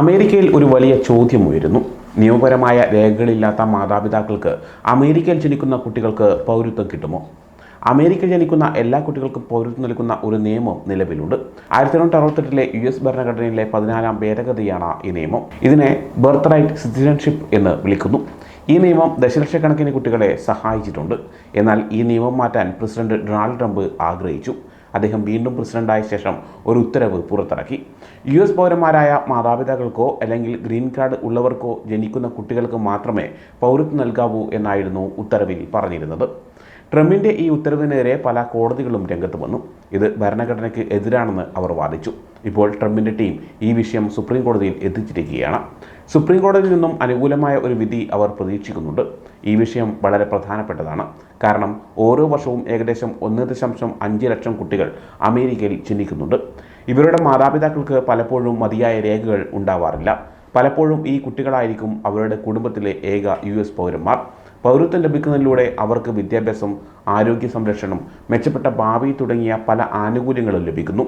അമേരിക്കയിൽ ഒരു വലിയ ചോദ്യം ഉയരുന്നു. നിയമപരമായ രേഖകളില്ലാത്ത മാതാപിതാക്കൾക്ക് അമേരിക്കയിൽ ജനിക്കുന്ന കുട്ടികൾക്ക് പൗരത്വം കിട്ടുമോ? അമേരിക്കയിൽ ജനിക്കുന്ന എല്ലാ കുട്ടികൾക്കും പൗരത്വം നൽകുന്ന ഒരു നിയമം നിലവിലുണ്ട്. ആയിരത്തി തൊള്ളായിരത്തി അറുപത്തെട്ടിലെ യു എസ് ഭരണഘടനയിലെ പതിനാലാം ഭേദഗതിയാണ് ഈ നിയമം. ഇതിനെ ബർത്ത് റൈറ്റ് സിറ്റിസൺഷിപ്പ് എന്ന് വിളിക്കുന്നു. ഈ നിയമം ദശലക്ഷക്കണക്കിന് കുട്ടികളെ സഹായിച്ചിട്ടുണ്ട്. എന്നാൽ ഈ നിയമം മാറ്റാൻ പ്രസിഡന്റ് ഡൊണാൾഡ് ട്രംപ് ആഗ്രഹിച്ചു. അദ്ദേഹം വീണ്ടും പ്രസിഡന്റായ ശേഷം ഒരു ഉത്തരവ് പുറത്തിറക്കി. യു എസ് പൗരന്മാരായ മാതാപിതാക്കൾക്കോ അല്ലെങ്കിൽ ഗ്രീൻ കാർഡ് ഉള്ളവർക്കോ ജനിക്കുന്ന കുട്ടികൾക്ക് മാത്രമേ പൗരത്വം നൽകാവൂ എന്നായിരുന്നു ഉത്തരവിൽ പറഞ്ഞിരുന്നത്. ട്രംപിന്റെ ഈ ഉത്തരവിനെതിരെ പല കോടതികളും രംഗത്ത് വന്നു. ഇത് ഭരണഘടനയ്ക്ക് എതിരാണെന്ന് അവർ വാദിച്ചു. ഇപ്പോൾ ട്രംപിന്റെ ടീം ഈ വിഷയം സുപ്രീം കോടതിയിൽ എത്തിച്ചിരിക്കുകയാണ്. സുപ്രീം കോടതിയിൽ നിന്നും അനുകൂലമായ ഒരു വിധി അവർ പ്രതീക്ഷിക്കുന്നുണ്ട്. ഈ വിഷയം വളരെ പ്രധാനപ്പെട്ടതാണ്. കാരണം ഓരോ വർഷവും ഏകദേശം ഒന്ന് ദശാംശം അഞ്ച് ലക്ഷം കുട്ടികൾ അമേരിക്കയിൽ ജനിക്കുന്നുണ്ട്. ഇവരുടെ മാതാപിതാക്കൾക്ക് പലപ്പോഴും മതിയായ രേഖകൾ ഉണ്ടാവാറില്ല. പലപ്പോഴും ഈ കുട്ടികളായിരിക്കും അവരുടെ കുടുംബത്തിലെ ഏക യു എസ് പൗരന്മാർ. പൗരത്വം ലഭിക്കുന്നതിലൂടെ അവർക്ക് വിദ്യാഭ്യാസം ആരോഗ്യ സംരക്ഷണം മെച്ചപ്പെട്ട ഭാവി തുടങ്ങിയ പല ആനുകൂല്യങ്ങളും ലഭിക്കുന്നു.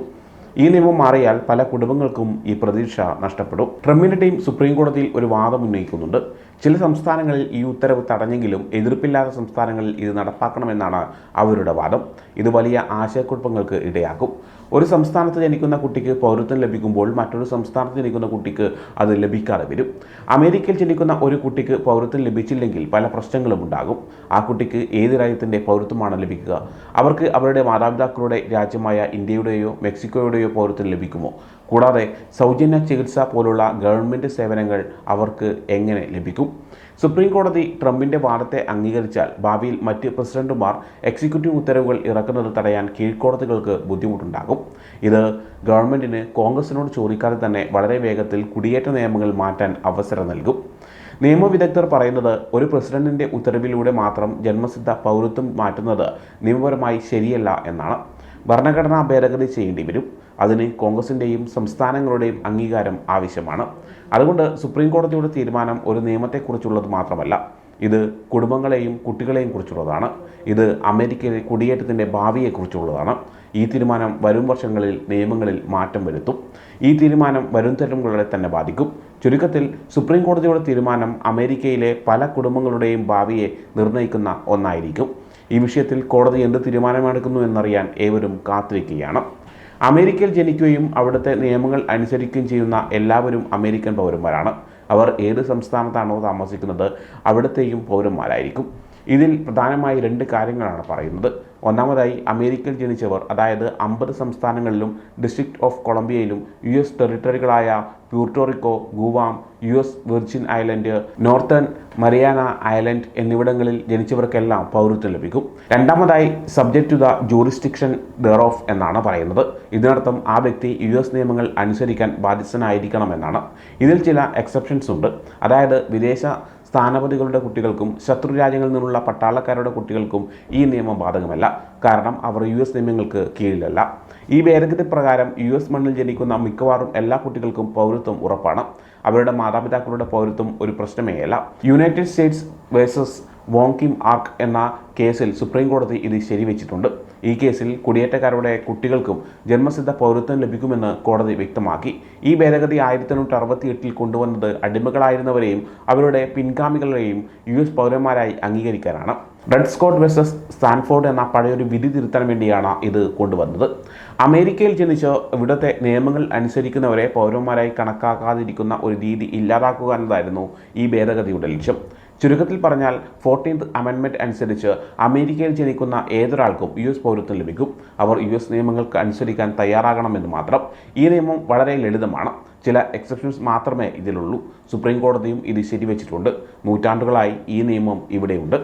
ഈ നിയമം മാറിയാൽ പല കുടുംബങ്ങൾക്കും ഈ പ്രതീക്ഷ നഷ്ടപ്പെടും. ട്രംപിന്റെ ടീം സുപ്രീം കോടതിയിൽ ഒരു വാദം ഉന്നയിക്കുന്നുണ്ട്. ചില സംസ്ഥാനങ്ങളിൽ ഈ ഉത്തരവ് തടഞ്ഞെങ്കിലും എതിർപ്പില്ലാത്ത സംസ്ഥാനങ്ങളിൽ ഇത് നടപ്പാക്കണമെന്നാണ് അവരുടെ വാദം. ഇത് വലിയ ആശയക്കുഴപ്പങ്ങൾക്ക് ഇടയാക്കും. ഒരു സംസ്ഥാനത്ത് ജനിക്കുന്ന കുട്ടിക്ക് പൗരത്വം ലഭിക്കുമ്പോൾ മറ്റൊരു സംസ്ഥാനത്ത് ജനിക്കുന്ന കുട്ടിക്ക് അത് ലഭിക്കാതെ വരും. അമേരിക്കയിൽ ജനിക്കുന്ന ഒരു കുട്ടിക്ക് പൗരത്വം ലഭിച്ചില്ലെങ്കിൽ പല പ്രശ്നങ്ങളും ഉണ്ടാകും. ആ കുട്ടിക്ക് ഏത് രാജ്യത്തിന്റെ പൗരത്വമാണ് ലഭിക്കുക? അവർക്ക് അവരുടെ മാതാപിതാക്കളുടെ രാജ്യമായ ഇന്ത്യയുടെയോ മെക്സിക്കോയുടെയോ പൗരത്വം ലഭിക്കുമോ? കൂടാതെ സൗജന്യ ചികിത്സ പോലുള്ള ഗവൺമെന്റ് സേവനങ്ങൾ അവർക്ക് എങ്ങനെ ലഭിക്കും? സുപ്രീം കോടതി ട്രംപിന്റെ വാദത്തെ അംഗീകരിച്ചാൽ ഭാവിയിൽ മറ്റ് പ്രസിഡന്റുമാർ എക്സിക്യൂട്ടീവ് ഉത്തരവുകൾ ഇറക്കുന്നത് തടയാൻ കീഴ്ക്കോടതികൾക്ക് ബുദ്ധിമുട്ടുണ്ടാകും. ഇത് ഗവൺമെന്റിന് കോൺഗ്രസിനോട് ചോദിക്കാതെ തന്നെ വളരെ വേഗത്തിൽ കുടിയേറ്റ നിയമങ്ങൾ മാറ്റാൻ അവസരം നൽകും. നിയമവിദഗ്ധർ പറയുന്നത് ഒരു പ്രസിഡന്റിന്റെ ഉത്തരവിലൂടെ മാത്രം ജന്മസിദ്ധ പൗരത്വം മാറ്റുന്നത് നിയമപരമായി ശരിയല്ല എന്നാണ്. ഭരണഘടനാ ഭേദഗതി ചെയ്യേണ്ടി വരും. അതിന് കോൺഗ്രസിന്റെയും സംസ്ഥാനങ്ങളുടെയും അംഗീകാരം ആവശ്യമാണ്. അതുകൊണ്ട് സുപ്രീം കോടതിയുടെ തീരുമാനം ഒരു നിയമത്തെക്കുറിച്ചുള്ളത് മാത്രമല്ല ഇത് കുടുംബങ്ങളെയും കുട്ടികളെയും കുറിച്ചുള്ളതാണ്. ഇത് അമേരിക്കയിലെ കുടിയേറ്റത്തിന്റെ ഭാവിയെക്കുറിച്ചുള്ളതാണ് ഈ തീരുമാനം വരും വർഷങ്ങളിൽ നിയമങ്ങളിൽ മാറ്റം വരുത്തും. ഈ തീരുമാനം വരും തലമുറകളെ തന്നെ ബാധിക്കും. ചുരുക്കത്തിൽ സുപ്രീം കോടതിയുടെ തീരുമാനം അമേരിക്കയിലെ പല കുടുംബങ്ങളുടെയും ഭാവിയെ നിർണയിക്കുന്ന ഒന്നായിരിക്കും. ഈ വിഷയത്തിൽ കോടതി എന്ത് തീരുമാനമെടുക്കുന്നു എന്നറിയാൻ ഏവരും കാത്തിരിക്കുകയാണ്. അമേരിക്കയിൽ ജനിക്കുകയും അവിടുത്തെ നിയമങ്ങൾ അനുസരിക്കുകയും ചെയ്യുന്ന എല്ലാവരും അമേരിക്കൻ പൗരന്മാരാണ്. അവർ ഏത് സംസ്ഥാനത്താണോ താമസിക്കുന്നത് അവിടുത്തെയും പൗരന്മാരായിരിക്കും. ഇതിൽ പ്രധാനമായി രണ്ട് കാര്യങ്ങളാണ് പറയുന്നത്. ഒന്നാമതായി അമേരിക്കയിൽ ജനിച്ചവർ അതായത് അമ്പത് സംസ്ഥാനങ്ങളിലും ഡിസ്ട്രിക്ട് ഓഫ് കൊളംബിയയിലും U S ടെറിട്ടറികളായ Puerto Rico Guam U S Virgin Island Northern Mariana Island എന്നിവിടങ്ങളിൽ ജനിച്ചവർക്കെല്ലാം പൗരത്വം ലഭിക്കും. രണ്ടാമതായി subject to the jurisdiction thereof എന്നാണ് പറയുന്നത്. ഇതിനർത്ഥം ആ വ്യക്തി യു എസ് നിയമങ്ങൾ അനുസരിക്കാൻ ബാധ്യസ്ഥനായിരിക്കണമെന്നാണ്. ഇതിൽ ചില എക്സെപ്ഷൻസ് ഉണ്ട്. അതായത് വിദേശ സ്ഥാനപതികളുടെ കുട്ടികൾക്കും ശത്രു രാജ്യങ്ങളിൽ നിന്നുള്ള പട്ടാളക്കാരുടെ കുട്ടികൾക്കും ഈ നിയമം ബാധകമല്ല. കാരണം അവർ യു എസ് നിയമങ്ങൾക്ക് കീഴിലല്ല. ഈ ഭേദഗതി പ്രകാരം യു എസ് മണ്ണിൽ ജനിക്കുന്ന മിക്കവാറും എല്ലാ കുട്ടികൾക്കും പൗരത്വം ഉറപ്പാണ്. അവരുടെ മാതാപിതാക്കളുടെ പൗരത്വം ഒരു പ്രശ്നമേയല്ല. United States versus Wong Kim Ark എന്ന കേസിൽ സുപ്രീം കോടതി ഇത് ശരിവെച്ചിട്ടുണ്ട്. ഈ കേസിൽ കുടിയേറ്റക്കാരുടെ കുട്ടികൾക്കും ജന്മസിദ്ധ പൗരത്വം ലഭിക്കുമെന്ന് കോടതി വ്യക്തമാക്കി. ഈ ഭേദഗതി ആയിരത്തി തൊണ്ണൂറ്റി അറുപത്തി എട്ടിൽ കൊണ്ടുവന്നത് അടിമകളായിരുന്നവരെയും അവരുടെ പിൻഗാമികളെയും യു എസ് പൗരന്മാരായി അംഗീകരിക്കാനാണ്. റെഡ് സ്കോട്ട് വേഴ്സസ് സ്റ്റാൻഫോർഡ് എന്ന പഴയൊരു വിധി തിരുത്താൻ വേണ്ടിയാണ് ഇത് കൊണ്ടുവന്നത്. അമേരിക്കയിൽ ജനിച്ച് ഇവിടുത്തെ നിയമങ്ങൾ അനുസരിക്കുന്നവരെ പൗരന്മാരായി കണക്കാക്കാതിരിക്കുന്ന ഒരു രീതി ഇല്ലാതാക്കുക എന്നതായിരുന്നു ഈ ഭേദഗതിയുടെ ലക്ഷ്യം. ചുരുക്കത്തിൽ പറഞ്ഞാൽ ഫോർട്ടീൻത് അമെൻമെന്റ് അനുസരിച്ച് അമേരിക്കയിൽ ജനിക്കുന്ന ഏതൊരാൾക്കും യു എസ് പൗരത്വം ലഭിക്കും. അവർ യു എസ് നിയമങ്ങൾക്ക് അനുസരിക്കാൻ തയ്യാറാകണമെന്ന് മാത്രം ഈ നിയമം വളരെ ലളിതമാണ്. ചില എക്സെപ്ഷൻസ് മാത്രമേ ഇതിലുള്ളൂ. സുപ്രീം കോടതിയും ഇത് ശരിവച്ചിട്ടുണ്ട്. നൂറ്റാണ്ടുകളായി ഈ നിയമം ഇവിടെയുണ്ട്.